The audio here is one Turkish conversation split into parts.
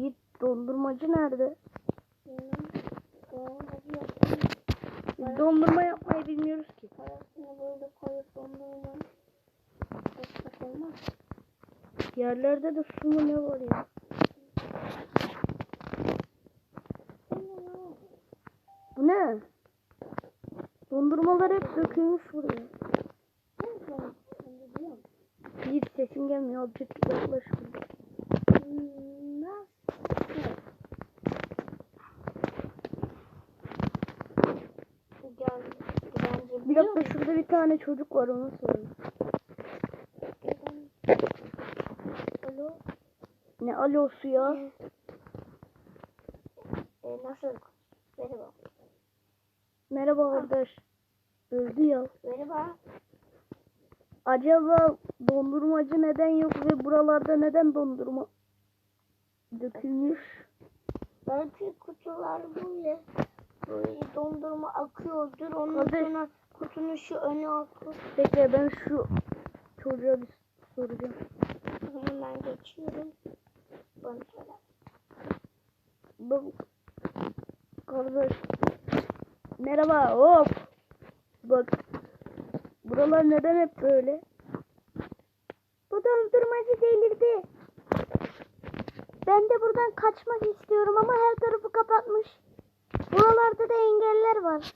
Yiğit dondurmacı nerede? Biz dondurma yapmayı bilmiyoruz ki. Parasını böyle koyup dondurma. Olmaz. Yerlerde de su mu ne var ya? Bu ne? Dondurmalar hep dökülmüş buraya. Yiğit sesin gelmiyor. Azıcık yaklaş. Gel. Bence Bir dakika şurada bir tane çocuk var ona sorayım. Alo. Ne alosu ya? E, nasıl? Merhaba. Merhaba kardeş. Öldü ya. Merhaba. Acaba dondurmacı neden yok ve buralarda neden dondurma dökülmüş? Belki kutular böyle böyle dondurma akıyordur. Ondan Kardeş. sonra kutunun şu önü akıyor. Bekle ben şu çocuğa bir soracağım. Hemen geçiyorum. Bana söyle. Bak kardeş. Merhaba hop. Bak. Buralar neden hep böyle? Bu dondurmacı delirdi. Ben de buradan kaçmak istiyorum ama her tarafı kapatmış. Buralarda da engeller var.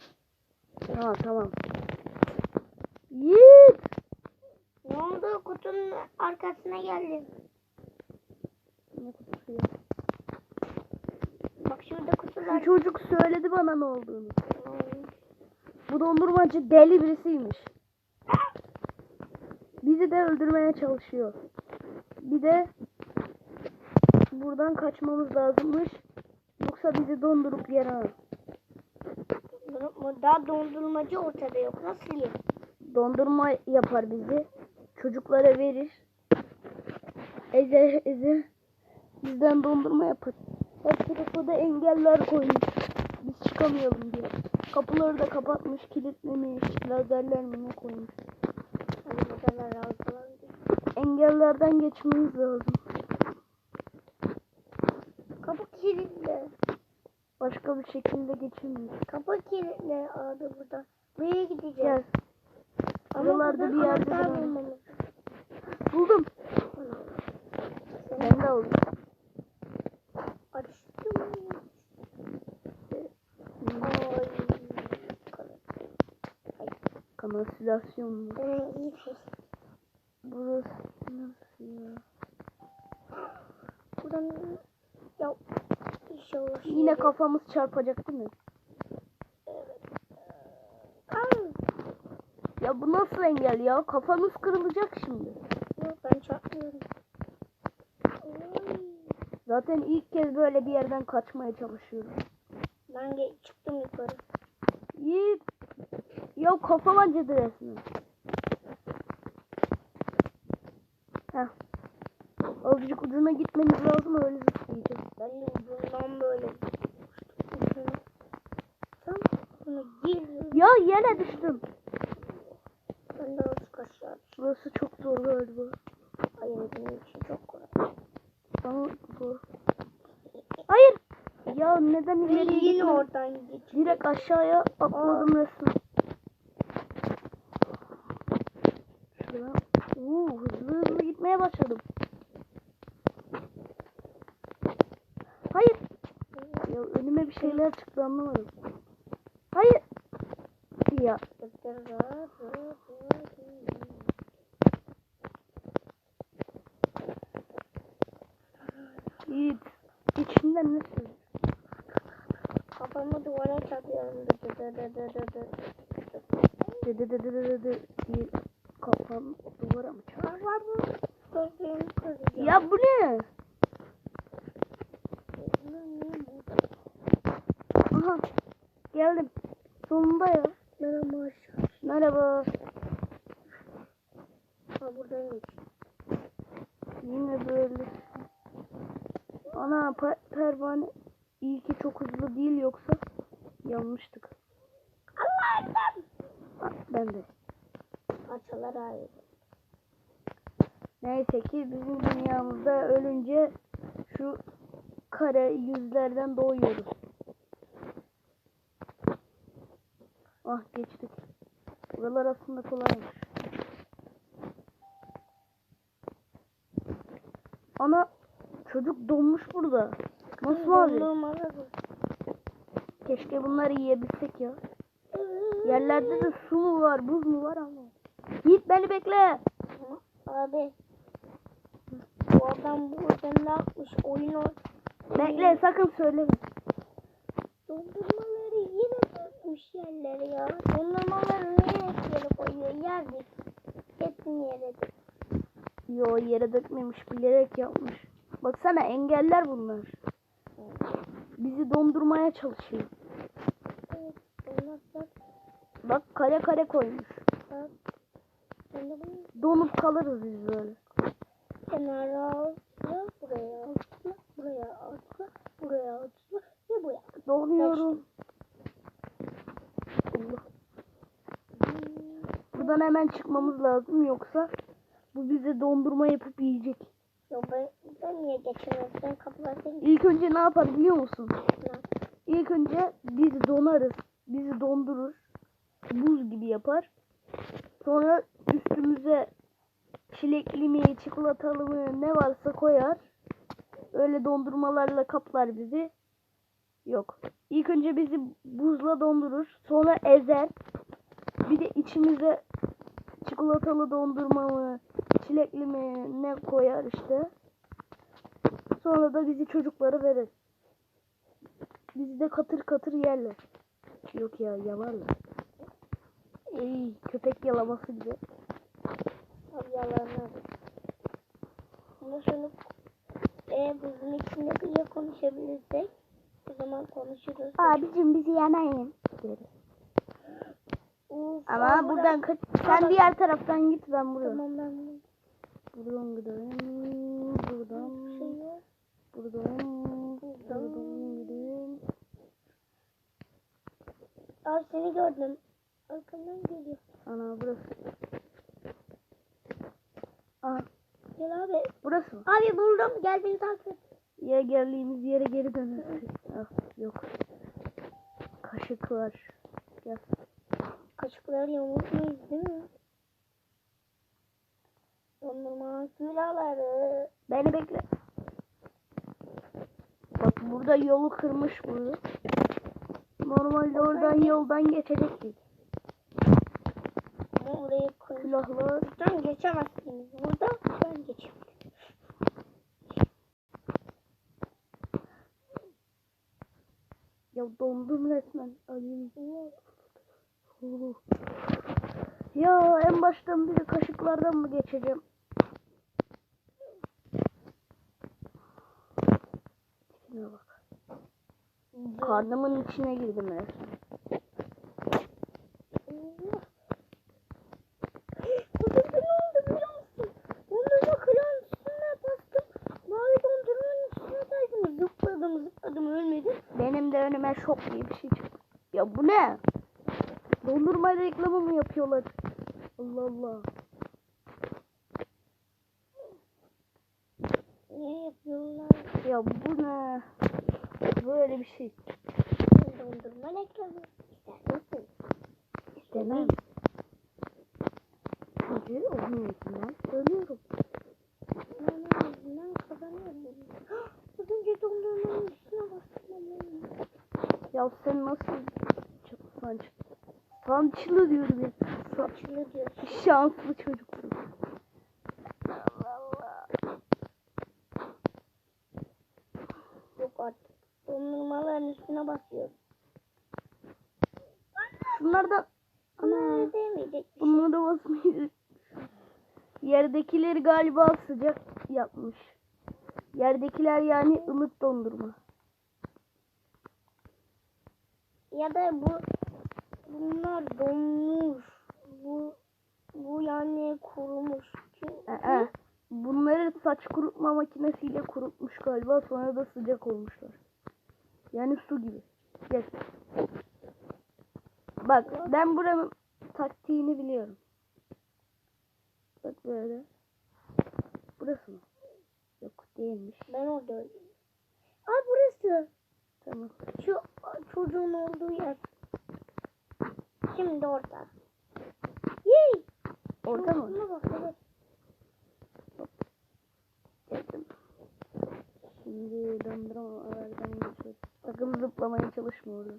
Ha tamam. Yiğit. Ne oldu? Kutunun arkasına geldim. Ne kutusu ya? Bak şurada kutular. Şu çocuk söyledi bana ne olduğunu. Bu dondurmacı deli birisiymiş. Bizi de öldürmeye çalışıyor. Bir de buradan kaçmamız lazımmış. Yoksa bizi dondurup yer alır. Daha dondurmacı ortada yok. Nasıl yer? Dondurma yapar bizi. Çocuklara verir. Eze eze. Bizden dondurma yapar. Her tarafa da engeller koymuş. Biz çıkamayalım diye. Kapıları da kapatmış, kilitlemiş, lazerler mi ne koymuş. Engellerden geçmemiz lazım. Kapı kilitli. Başka bir şekilde geçemeyiz. Kapı kilitli abi burada. Buraya gideceğiz. Gel. Buralarda bir yerde bulmamız Buldum. Ben de aldım. Açtım. Kanalizasyon mu? Burası nasıl ya? Buradan ya inşallah. Yine kafamız çarpacak değil mi? Aa, Ya bu nasıl engel ya? Kafamız kırılacak şimdi. Yok ben çarpmıyorum. Zaten ilk kez böyle bir yerden kaçmaya çalışıyorum. Ben çıktım yukarı. Yiğit. Ya kafam acıdı resmen. Heh. Azıcık ucuna gitmemiz lazım öyle zıplayacağız. Ben de ucundan böyle. Tam bunu girdim. Ya yine düştüm. Düştüm. Burası çok zor galiba. Hayır benim için çok kolay. Bana zor. Hayır. Ya neden yine gitmedim? oradan geç. Direkt aşağıya atladım resmen. Şuradan. Oo, hızlı hızlı gitmeye başladım. Hayır. Ya önüme bir şeyler çıktı anlamadım. Hayır. Ya Yiğit. İçinden ne söylüyor? Kafamı duvara çarpıyorum. Dede dede dede dede kafam duvara mı çarptı? Var bu. Gözlerim kırıyor. Ya bu ne? Aha. Geldim. Sonunda ya. Merhaba. Merhaba. Ha buradaymış. Yine böyle. Ana pe- pervane iyi ki çok hızlı değil yoksa yanmıştık. Allah'ım. Ben de. Parçalar ayrı. Neyse ki bizim dünyamızda ölünce şu kare yüzlerden doğuyoruz. Ah geçtik. Buralar aslında kolaymış. Ana çocuk donmuş burada. Nasıl abi? Keşke bunları yiyebilsek ya. Yerlerde de su mu var, buz mu var ama. Yiğit beni bekle. Abi. Bu adam burada ne yapmış? Oyun o. Bekle sakın söyleme. Dondurmaları yine dökmüş yerlere ya. Dondurmaları niye yere koyuyor? Yerdik. Hepsini yere dök. Yo yere dökmemiş bilerek yapmış. Baksana engeller bunlar. Bizi dondurmaya çalışıyor. Evet. Bak. Bak kare kare koymuş. Bak. Donup kalırız biz böyle. kenara atla. Buraya atla. Buraya atla. Buraya atla. Ve buraya. Donuyorum. Allah. Buradan hemen çıkmamız lazım yoksa bu bize dondurma yapıp yiyecek. Ya ben, ben niye geçemezsen kapılardan İlk önce ne yapar biliyor musun? İlk önce bizi donarız. Bizi dondurur. Buz gibi yapar. Sonra üstümüze çilekli mi, çikolatalı mı ne varsa koyar. Öyle dondurmalarla kaplar bizi. Yok. İlk önce bizi buzla dondurur. Sonra ezer. Bir de içimize çikolatalı dondurma mı, çilekli mi ne koyar işte. Sonra da bizi çocuklara verir. Bizi de katır katır yerler. Yok ya yalarlar. Ey köpek yalaması gibi. Abi yalanlar. Ama şunu eğer buzun içinde bile konuşabilirsek o zaman konuşuruz. Abicim bizi yemeyin. Uf, Ama buradan kaç. Sen diğer taraftan git ben buradan. Tamam ben bunu Buradan gidelim. Buradan. Buradan. Buradan gidelim. Abi seni gördüm. Arkamdan geliyor. Ana burası. Aha Gel abi. burası mı? Abi buldum. Gel beni takip et. Ya geldiğimiz yere geri döneriz. Ah yok. Kaşık var. Gel. Kaşıkları yamultmayız değil mi? Dondurma külaları. Beni bekle. Bak burada yolu kırmış bunu. Normalde oradan yoldan geçecektik. Ama oraya koy. Külahlar. Buradan geçemezsiniz. Burada ben geçeyim. Ya dondum resmen. Alayım. Ya en baştan bir de kaşıklardan mı geçeceğim? Şuna bak. Karnımın içine girdim resmen. Bugün ne oldu biliyor musun? Dondurma kırağın üstüne bastım. Mavi dondurmanın üstüne kaydım. Zıpladım zıpladım ölmedim. Benim de önüme şok diye bir şey çıktı. Ya bu ne? Dondurma reklamı mı yapıyorlar? Allah Allah. Ne yapıyorlar? Ya bu ne? Böyle bir şey. Reklamı. İster misin? İstemem. Çünkü onun yüzünden söylüyorum. Onun yüzünden kazanıyorum. Az önce dondurmanın üstüne bastım. Ya sen nasıl çok sanç sançlı diyorum ya. Sa- Açılı diyor. şanslı çocuksun. Allah Allah. Yok artık. Dondurmaların üstüne basıyorum. Şunlardan Ama ana öyle demeyecek bir şey. bunları da basmayı Yerdekileri galiba sıcak yapmış. Yerdekiler yani ılık dondurma. Ya da bu bunlar donmuş. Bu bu yani kurumuş. Çünkü Ee, bunları saç kurutma makinesiyle kurutmuş galiba sonra da sıcak olmuşlar. Yani su gibi. Gel. Bak ben buranın taktiğini biliyorum. Bak böyle. Burası mı? Yok değilmiş. ben orada öyleyim. Abi burası. Tamam. Şu çocuğun olduğu yer. Şimdi orada. Yey. Orada mı? Bak evet. Geldim. Şimdi dondurmalardan geçiyoruz. Sakın zıplamaya çalışma orada.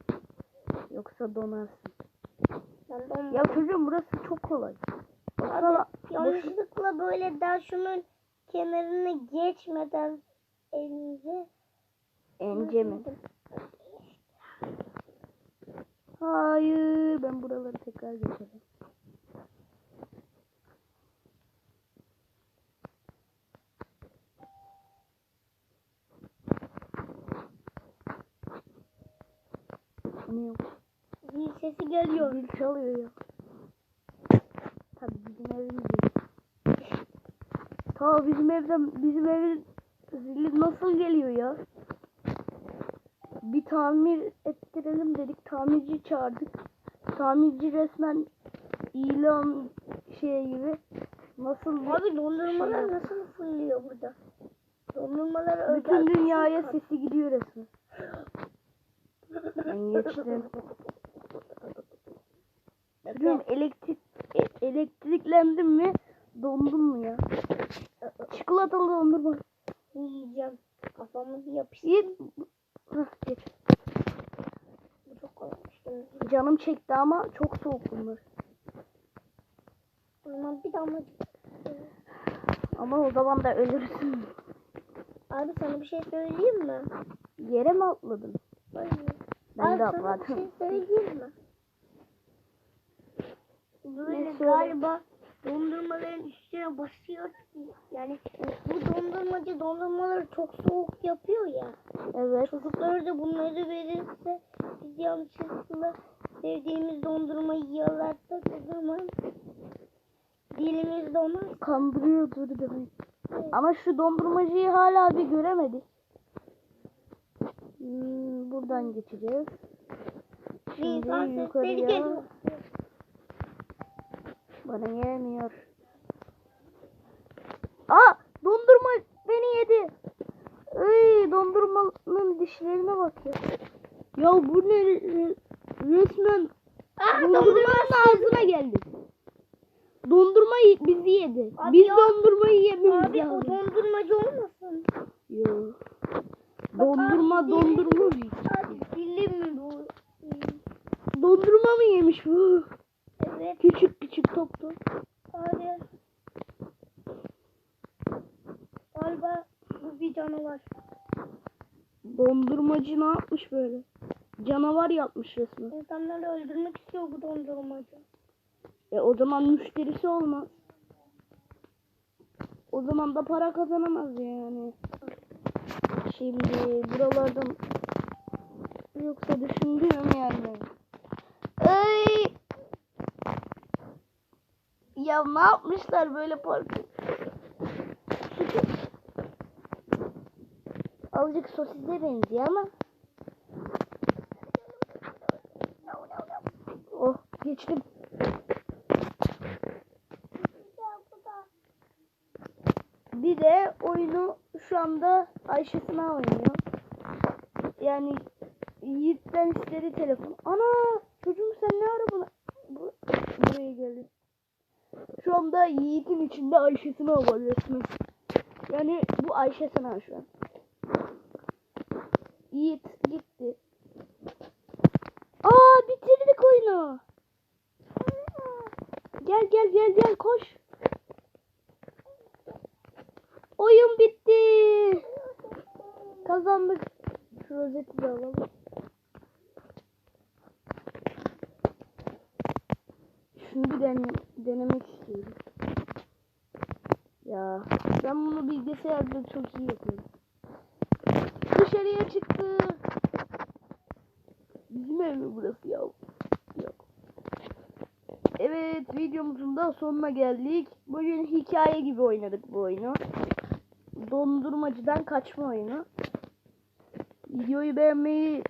Yoksa donarsın. Ya çocuğum burası çok kolay. Baksana. yanlışlıkla böyle daha şunun kenarını geçmeden elinize Ence mi? Hayır ben buraları tekrar geçerim. Ne yok? Zil sesi geliyor. Zil çalıyor ya. Tabii bizim evimiz değil. Ta bizim evden bizim evin zili nasıl geliyor ya? Bir tamir ettirelim dedik. Tamirci çağırdık. Tamirci resmen ilan şey gibi. Nasıl Abi dondurmalar Şey- nasıl fırlıyor burada? Dondurmalar bütün dünyaya kart. sesi gidiyor resmen. Ben geçtim. Çocuğum elektrik e- elektriklendim mi dondum mu ya? Çikolatalı dondurma. Yiyeceğim. Kafamı yapıştı. Hah, geç. Çok Canım çekti ama çok soğuk bunlar. O zaman bir damlacık. Ama o zaman da ölürsün. Abi sana bir şey söyleyeyim mi? Yere mi atladın? Hayır. Ben Abi de sana bir atladım. şey söyleyeyim mi? Böyle galiba dondurmaların üstüne basıyor. Yani bu dondurmacı dondurmaları çok soğuk yapıyor ya. Evet. Çocuklara da bunları verirse biz yanlışlıkla sevdiğimiz dondurmayı yiyorlarsa o zaman dilimiz donar. Kandırıyordur demek. Evet. Ama şu dondurmacıyı hala bir göremedik. Hmm, buradan geçeceğiz. Şimdi yukarıya. Bana gelmiyor. Aa dondurma beni yedi. Ay dondurmanın dişlerine bak ya. Ya bu ne re- resmen Aa, dondurmanın ağzına geldi. Dondurma bizi yedi. Abi Biz ya- dondurmayı yememiz Abi o lazım. dondurmacı olmasın? Yo. Bak Dondurma abi, dondurma. Abi mi bu? Dondurma mı yemiş bu? Evet Küçük küçük top top. abi. Galiba bu bir canavar. Dondurmacı ne yapmış böyle? Canavar yapmış resmen. İnsanları öldürmek istiyor bu dondurmacı. E o zaman müşterisi olmaz. O zaman da para kazanamaz yani. Şimdi buralardan yoksa düşündüğüm yani. Ay! Ya ne yapmışlar böyle parkı? Azıcık sosise benziyor ama. Oh geçtim. Bir de oyunu şu anda Ayşe Sınav oynuyor. Yani Yiğit'ten istedi telefon. Ana çocuğum sen ne ara buna bu, buraya geldin? Şu anda Yiğit'in içinde Ayşe Sınav var resmen. Yani bu Ayşe Sınav şu an. Yiğit gitti. Aa bitirdik oyunu. Gel gel gel gel koş. Oyun bitti. Kazandık. Şu rozeti de alalım. Şunu bir dene- denemek istiyorum. Ya ben bunu bilgisayarda çok iyi yapıyorum. Dışarıya çıktı. Bizim ev mi burası ya? Yok. Evet videomuzun da sonuna geldik. Bugün hikaye gibi oynadık bu oyunu. Dondurmacıdan kaçma oyunu. Videoyu beğenmeyi,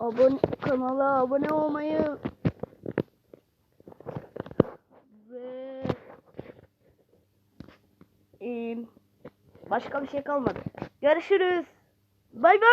abone kanala abone olmayı ve em, başka bir şey kalmadı. Görüşürüz. Bay bay.